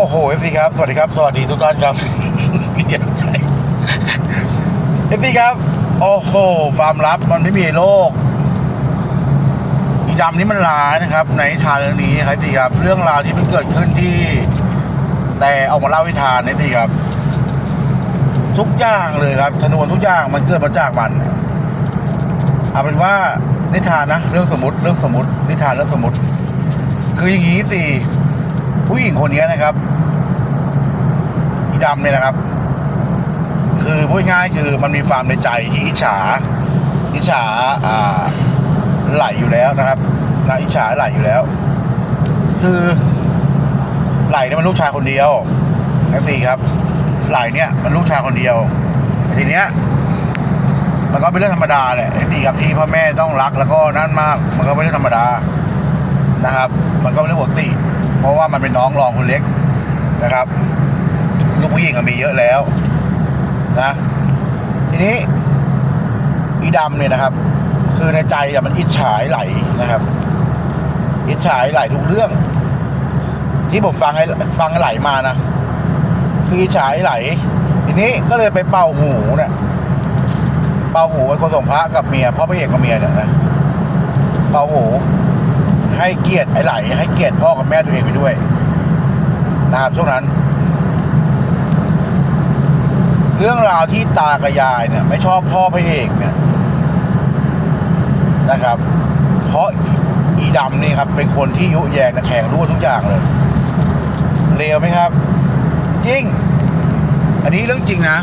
โอ้โหเอฟซีครับ สวัสดีครับ สวัสดีทุกท่านครับเดียวใจเอฟซีครับ โอ้โหความลับมันไม่มีโลก อีดำนี้มันร้ายนะครับ ในนิทานเรื่องนี้ครับพี่ครับ เรื่องราวที่มันเกิดขึ้นที่ แต่เอามาเล่าวิทานนะพี่ครับ ทุกอย่างเลยครับชนวนทุกอย่างมันเกิดมาจากมันเอาเป็นว่านิทานนะ เรื่องสมมติเรื่องสมมตินิทานเรื่องสมมติ คืออย่างนี้สิ ผู้หญิงคนนี้นะครับอีดำเนี่ยนะครับ คือพูดง่ายคือมันมีความในใจที่อิจฉาอิจฉาอ่าไหลอยู่แล้วนะครับนะอิจฉาไหลอยู่แล้ว คือไหลเนี่ยมันลูกชายคนเดียวแท็กซี่ครับไหลเนี่ยมันลูกชายคนเดียวทีเนี้ยมันก็เป็นเรื่องธรรมดาแหละไอ้สี่ครับที่พ่อแม่ต้องรักแล้วก็นั่นมาก มันก็เป็นเรื่องธรรมดานะครับ มันก็เป็นเรื่องปกติ เพราะว่ามันเป็นน้องรองคนเล็กนะครับ ลูกผู้หญิงก็มีเยอะแล้วนะทีนี้อีดำเนี่ยนะครับ คือในใจอะมันอิจฉาไหลนะครับ อิจฉาไหลทุกเรื่อง ที่ผมฟังให้ฟังไหลมานะคืออิจฉาไหล ทีนี้ก็เลยไปเป่าหูเนี่ยเป่าหูไอ้คนส่งพระกับเมียพ่อพระเอกกับเมียเนี่ยนะเป่าหู ให้เกียรติไอ้ไหลให้เกียรติพ่อกับแม่ตัวเองไปด้วยนะครับช่วงนั้น เรื่องราวที่ตากับยายเนี่ย ไม่ชอบพ่อพระเอกเนี่ยนะครับ เพราะอีดำนี่ครับเป็นคนที่ยุแยงตะแคงรู้ทุกอย่างเลยเลวไหมครับ จริง อันนี้เรื่องจริงนะ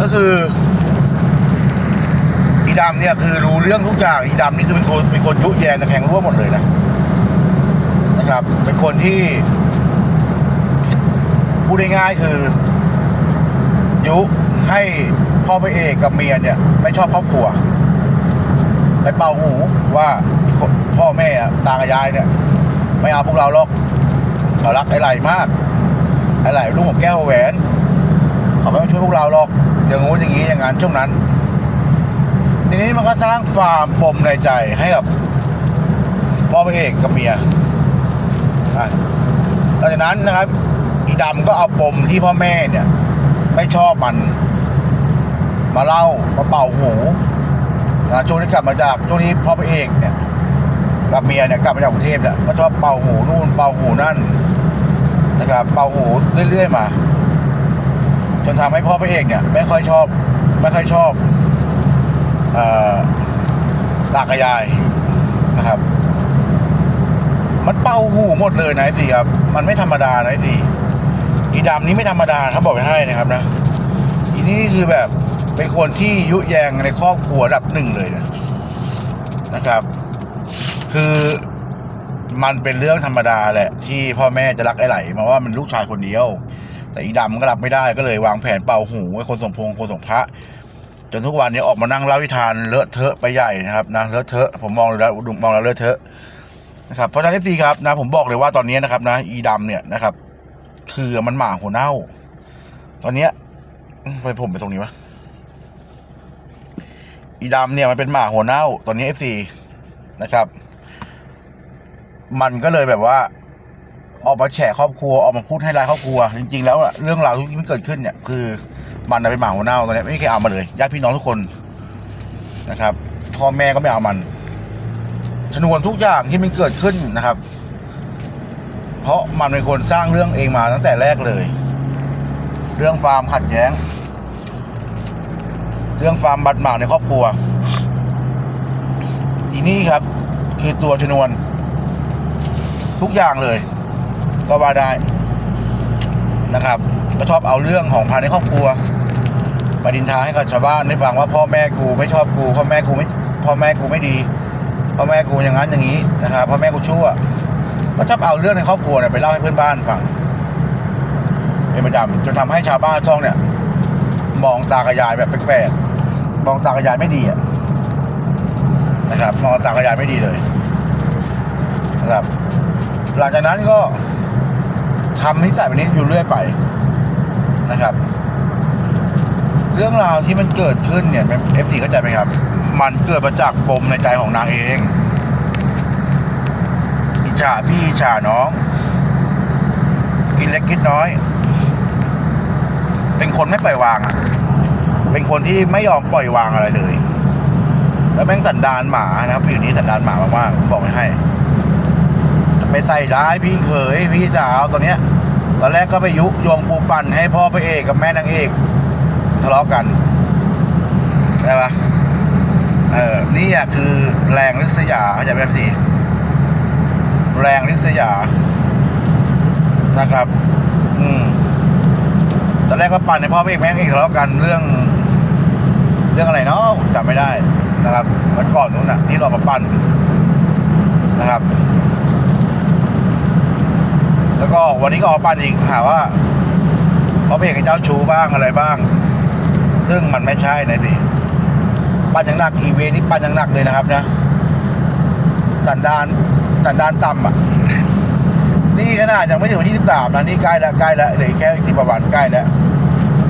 ก็คือ ดำเนี่ยคือรู้เรื่องทุกอย่างอีดำนี่คือเป็นคนเป็นคนยุแยงตะแคงรั่วหมดเลยนะนะครับ เป็นคนที่พูดง่ายๆคือ ยุให้พ่อพระเอกกับเมียเนี่ย ไม่ชอบครอบครัวไปเป่าหูว่าพ่อแม่ตากับยายเนี่ย ไม่เอาพวกเราหรอกเขารักไอ้ไหลมากไอ้ไหลลูกของแก้วแหวนเขาไม่มาช่วยพวกเราหรอกอย่างงู้นอย่างนี้อย่างนั้นช่วงนั้น ทีนี้มันก็สร้างความปมในใจให้กับพ่อพระเอกกับเมียหลังจากนั้นนะครับ อีดำก็เอาปมที่พ่อแม่เนี่ย ไม่ชอบมัน มาเล่ามาเป่าหูนะช่วงนี้กลับมาจากช่วงนี้พ่อพระเอกเนี่ยกับเมียเนี่ยกลับมาจากกรุงเทพเนี่ยก็ชอบเป่าหูนู่นเป่าหูนั่นนะครับเป่าหูเรื่อยๆมา จนทำให้พ่อพระเอกเนี่ย ไม่ค่อยชอบ ไม่ค่อยชอบ ตากระยายนะครับ มันเป่าหูหมดเลยนะไอ้สิครับ มันไม่ธรรมดานะสิอีดำนี้ไม่ธรรมดาเขาบอกไว้ให้นะครับนะอีนี่คือแบบเป็นคนที่ยุแยงในครอบครัวดับหนึ่งเลยนะนะครับ คือมันเป็นเรื่องธรรมดาแหละ ที่พ่อแม่จะรักไอ้ไหลมาว่ามันลูกชายคนเดียว แต่อีดำก็รับไม่ได้ก็เลยวางแผนเป่าหูไอ้คนสมพงคนสมพระ จนทุกวันนี้ออกมานั่งเล่าวิธานเลอะเทอะไปใหญ่นะครับนะเลอะเทอะผมมองดูแล้วมองแล้วเลอะเทอะนะครับเพราะฉะนั้นทีครับนะผมบอกเลยว่าตอนนี้นะครับ นะอีดำเนี่ยนะครับ คือมันหมาหัวเน่า ตอนเนี้ยไปผมไปตรงนี้วะอีดำเนี่ยมันเป็นหมาหัวเน่า ตอนนี้เอฟซีนะครับ มันก็เลยแบบว่า ออกมาแฉครอบครัวออกมาพูดให้ร้ายครอบครัว จริง ๆ แล้วเรื่องราวที่มันเกิดขึ้นเนี่ยคือมันเป็นหมาหัวเน่าตอนนี้ไม่มีใครเอามาเลยญาติพี่น้องทุกคนนะครับพ่อแม่ก็ไม่เอามันชนวนทุกอย่างที่มันเกิดขึ้นนะครับ เพราะมันเป็นคนสร้างเรื่องเองมาตั้งแต่แรกเลย เรื่องความขัดแย้ง เรื่องความบัดหมางในครอบครัว ทีนี้ครับ คือตัวชนวน ทุกอย่างเลย ก็ว่าได้นะครับ ก็ชอบเอาเรื่องของภายในครอบครัวไปดินทาให้กับชาวบ้านได้ฟังว่าพ่อแม่กูไม่ชอบกูพ่อแม่กูไม่พ่อแม่กูไม่ดีพ่อแม่กูอย่างนั้นอย่างนี้นะครับพ่อแม่กูชั่ว ก็ชอบเอาเรื่องในครอบครัวเนี่ยไปเล่าให้เพื่อนบ้านฟังเป็นประจำจนทำให้ชาวบ้านช่องเนี่ย มองตากระยายแบบแปลกๆมองตากระยายไม่ดีอะนะครับมองตากระยายไม่ดีเลยนะครับหลังจากนั้นก็ ทำนิสัยแบบนี้อยู่เรื่อยไปนะครับ เรื่องราวที่มันเกิดขึ้นเนี่ยเอฟซีเข้าใจไหมครับ มันเกิดมาจากปมในใจของนางเองอิจฉาพี่อิจฉาน้อง กินเล็กคิดน้อย เป็นคนไม่ปล่อยวางอะเป็นคนที่ไม่ยอมปล่อยวางอะไรเลย แล้วแม่งสันดานหมานะครับอยู่นี้สันดานหมามากๆบอกไม่ให้ ไปใส่ร้ายพี่เขยพี่สาวตอนเนี้ยตอนแรกก็ไปยุโยงปูปั่นให้พ่อพระเอกกับแม่นางเอกทะเลาะกันใช่ปะเออนี่อะคือแรงลิษยาเข้าใจไหมพี่แรงลิษยานะครับ อืมตอนแรกก็ปั่นให้พ่อพระเอกแม่นางเอกทะเลาะกันเรื่อง เรื่องอะไรเนาะจำไม่ได้นะครับแล้วก่อนนู้นอะที่เรามาปั่นนะครับ แล้วก็วันนี้ก็ออกปั่นอีกหาว่าเพราะเพจกับเจ้าชูบ้างอะไรบ้าง ซึ่งมันไม่ใช่นะสิปั่นอย่างหนักอีเวนี่ปั่นอย่างหนักเลยนะครับนะสันดานสันดานต่ำอะนี่ขนาดยังไม่ถึงวันที่สิบสามนะนี่ใกล้แล้วใกล้แล้วเหลือแค่สิบวันใกล้แล้ว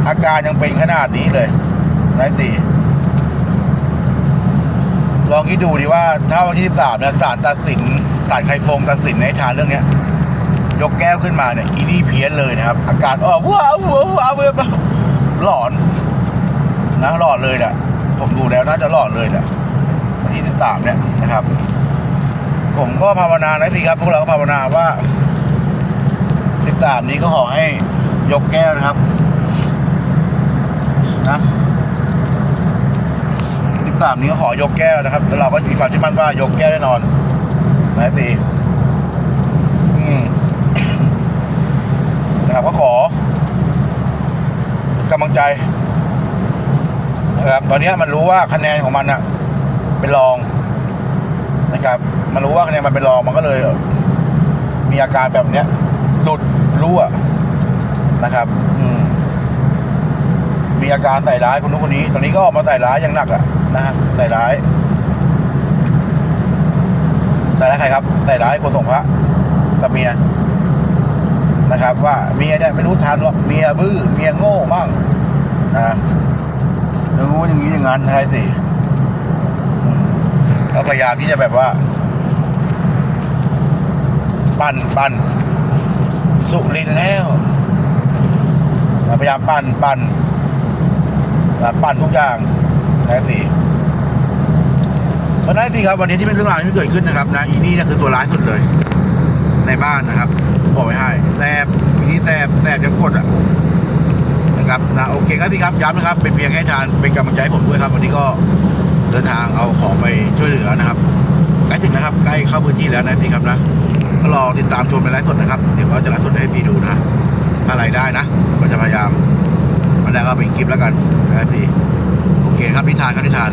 อาการยังเป็นขนาดนี้เลยนะตีลองคิดดูดิว่าถ้าวันที่สิบสามเนี่ยศาลตัดสินศาลไคฟงตัดสินในทานเรื่องเนี้ย ยกแก้วขึ้นมาเนี่ยอีนี่เพี้ยนเลยนะครับ อาการออกว้าวว้าวว้าวว้าวหลอนนะหลอนเลยแหละผมดูแล้วน่าจะหลอนเลยแหละวันที่สิบสามเนี่ยนะครับ ผมก็ภาวนานะสิครับ พวกเราก็ภาวนาว่าสิบสามนี้ก็ขอให้ยกแก้วนะครับนะสิบสามนี้ก็ขอยกแก้วนะครับแล้วเราก็มีความเชื่อมั่นว่ายกแก้วแน่นอนนะสิอืม นะครับก็ขอกำลังใจนะครับตอนนี้มันรู้ว่าคะแนนของมันอะเป็นรองนะครับ มันรู้ว่าคะแนนมันเป็นรองมันก็เลย มีอาการแบบเนี้ยหลุดรั่วนะครับอืมมีอาการใส่ร้ายคนนู้นคนนี้ ตอนนี้ก็ออกมาใส่ร้ายอย่างหนักอะนะฮะใส่ร้ายใส่ร้ายใครครับ ใส่ร้ายคนส่งพระกับเมีย นะครับ ว่าเมียเนี่ยไม่รู้ทันหรอกเมียบื้อเมียโง่มั่งนะรู้อย่างนี้อย่างนั้นใช่สิอืมก็พยายามที่จะแบบว่า ปั่นปั่นสุรินทร์แล้วนะพยายามปั่นปั่นนะปั่นทุกอย่างใช่สิเพราะนั้นสิครับวันนี้ที่เป็นเรื่องราวที่เกิดขึ้นนะครับนะอีนี่เนี่ยคือตัวร้ายสุดเลย ในบ้านนะครับ บอกไว้ให้แซบทีนี้แซบแซบจนกดอะนะครับนะโอเคครับที่ครับย้ำนะครับ เป็นเพียงแค่ทานเป็นกำลังใจให้ผมด้วยครับ วันนี้ก็เดินทางเอาของไปช่วยเหลือนะครับใกล้ถึงนะครับใกล้เข้าพื้นที่แล้วนะที่ครับนะก็รอติดตามชมในไลฟ์สดนะครับเดี๋ยวเราจะไลฟ์สดให้พี่ดูนะถ้าอะไรได้นะ ก็จะพยายามมาแล้ก็เป็นคลิปแล้วกันนะทีโอเคครับนิทานครับนิทาน